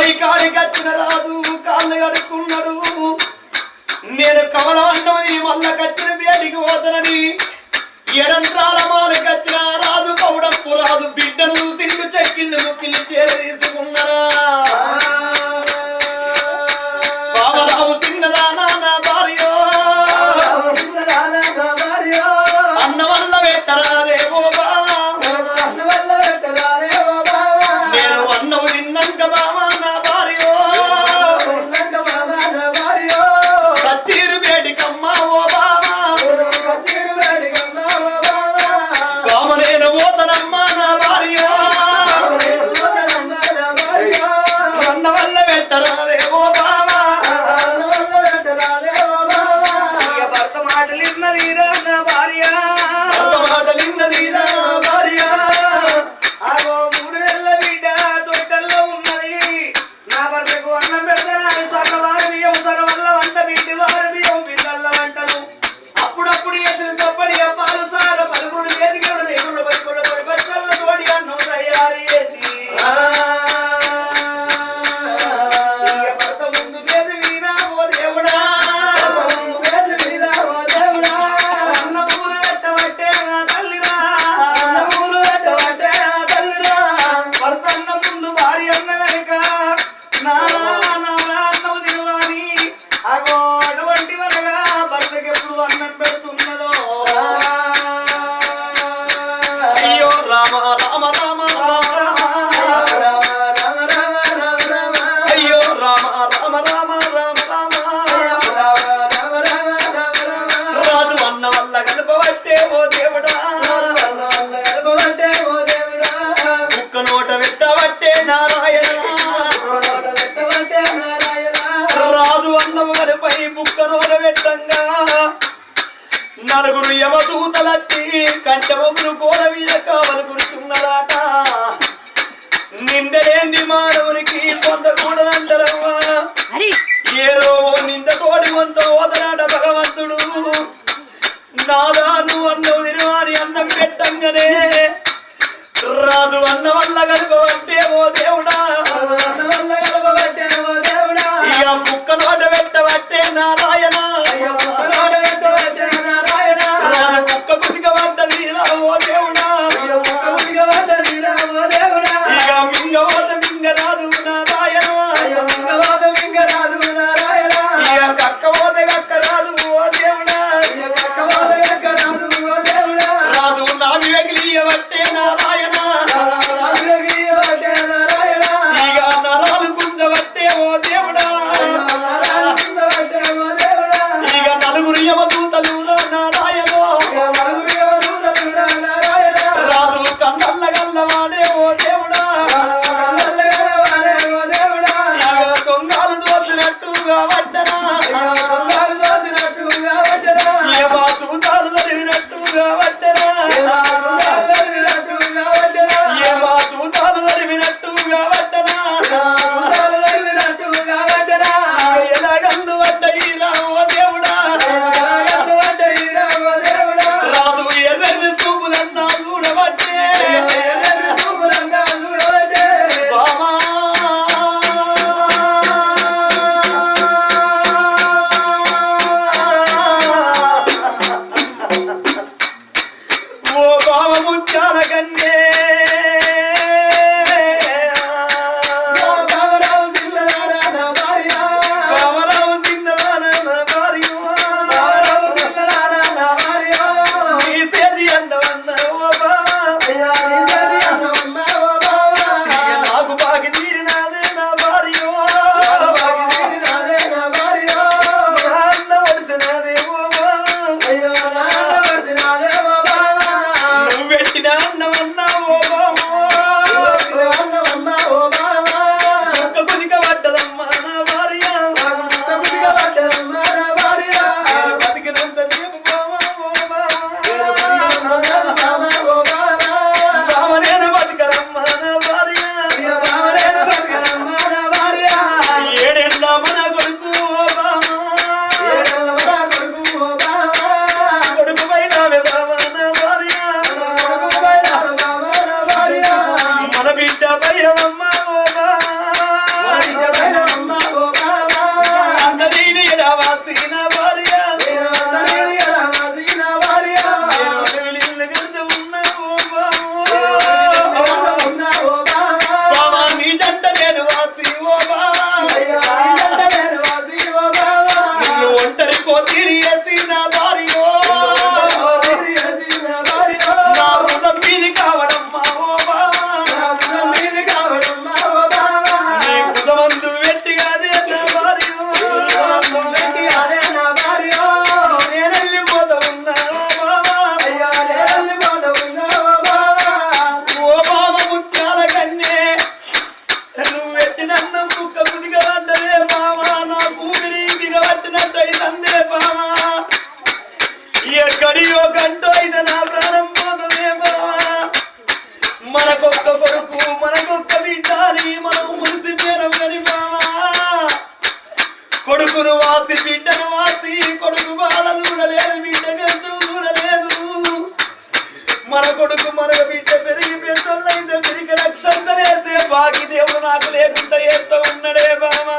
కాడి కాడి కట్టిన రాదు కాళ్ళు కడుక్కున్నాడు. నేను కమలవంటమని మల్ల కచ్చిన బేటికి పోతనని ఎడంత్రాల మాలు కచ్చిన రాదు కౌడప్పు రాదు బిడ్డను తిండు చెక్కిళ్ళు ముక్కిళ్ళు చేరదీసుకున్నారా? నలుగురు యమదూతలట్టి కంటముగురు గోడ మీద కావనుకుంటున్నదాట నిందలేంది మానవునికి పొందకూడదంటారవ్వా ఏదో నింద తోడి వంత ఓదనాట భగవంతుడు. నాదాను అన్న అన్నం తిరువారి అన్నం పెట్టంగానే రాదు అన్న వల్ల కలుపవంటే ఓ దేవుడా. no, no. మన కొడుకు మన బిడ్డ పెరిగి పెద్దలైతే పెరిగి రక్షంతలేసే బాకి దేవుడు నాకు లేకుండా చేస్తూ ఉన్నాడే బామా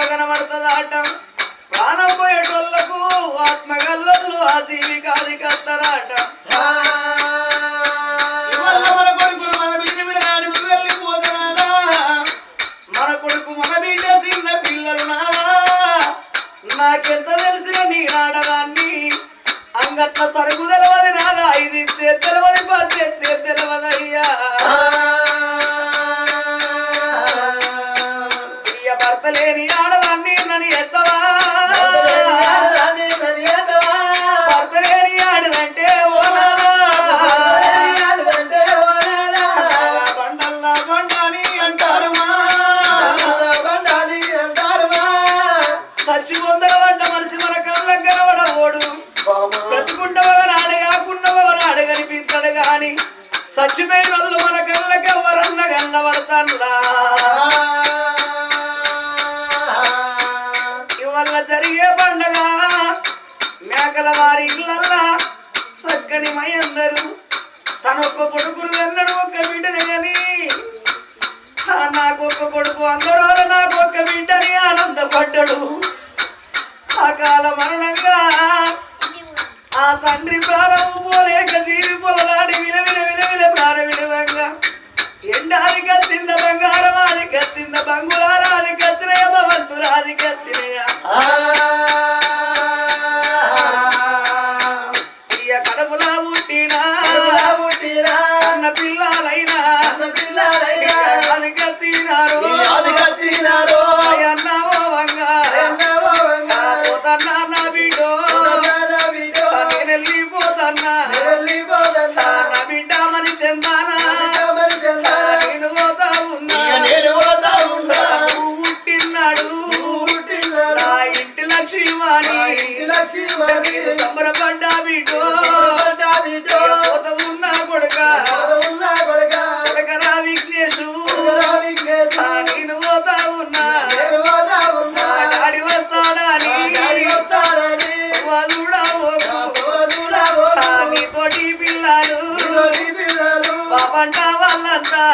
రూపంలో కనబడుతుంది ఆట. ప్రాణం పోయేటోళ్ళకు ఆత్మగల్లలు ఆ జీవికాది కత్తరాట నాకెంత తెలిసిన నీ రాడదాన్ని అంగట్ల సరుకు ఉన్నారు. తన ఒక్క కొడుకులు కన్నాడు ఒక్క బిడ్డనే కానీ నాకు ఒక్క కొడుకు అందరూ నాకు ఒక్క బిడ్డని ఆనందపడ్డాడు. అకాల మరణంగా ఆ తండ్రి ప్రాణం పోలేక తీరి పొలనాడి విలవిల విలవిల ప్రాణవిడవంగా ఎండాది కత్తింద బంగారం అది కత్తింద బంగుళారాది కత్తినయ భవంతురాది కత్తినయ. సంబరపడ్డా బిడ్డో బిడ్డో ఉన్నా కొడక. ఉన్నా కొడక. కొడకరా విఘ్నేశు. విఘ్నేశ. నేను పోతా ఉన్నా. పోతా ఉన్నా. ఆడి పిల్లలు. పిల్లలు. బాబంటా వాళ్ళంతా.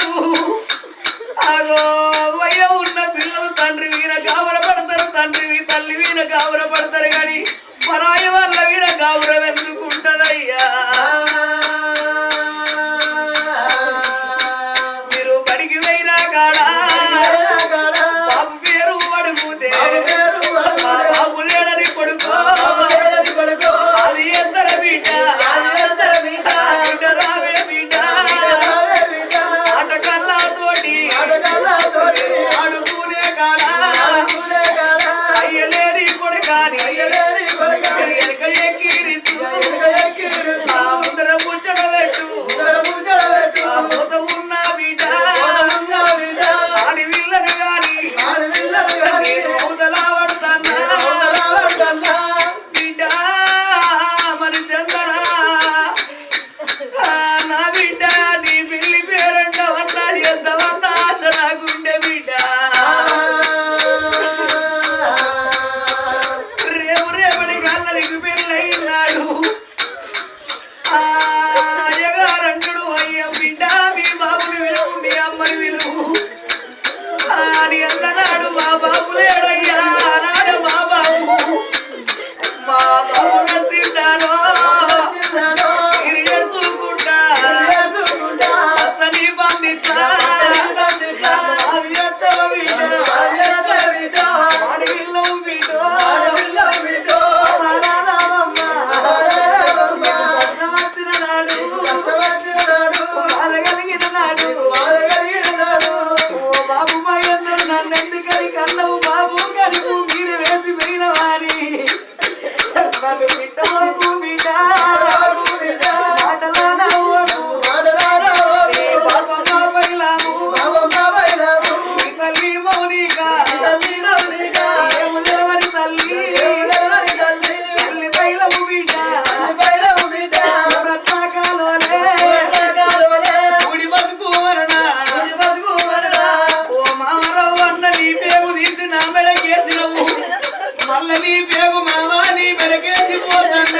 పడతారు అగో వయ ఉన్న పిల్లలు తండ్రి వీన గావర పడతారు. తండ్రి తల్లి వీన గావర ya pinda పల్లవి పేగు మావా నీ మెరకేసి పోతండ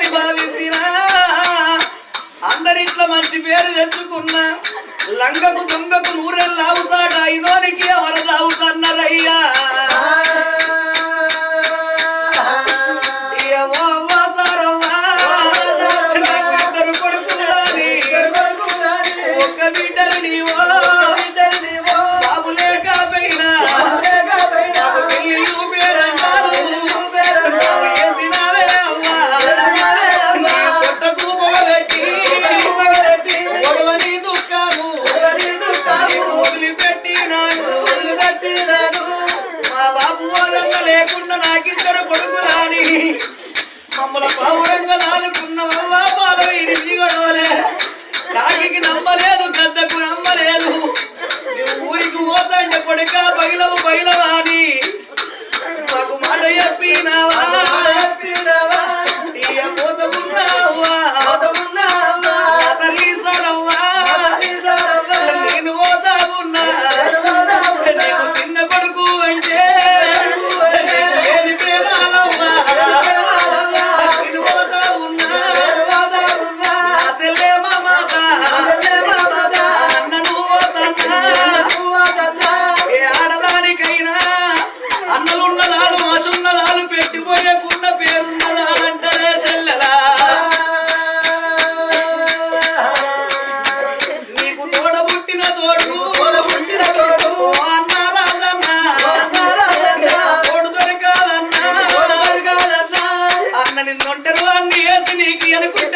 పేరుని భావించినా అందరింట్లో మంచి పేరు తెచ్చుకున్నా లంగకు దొంగకు నూరెళ్ళు అవుతాడా ఇనోనికి ఎవరు తాగుతన్నారయ్యా எனக்கு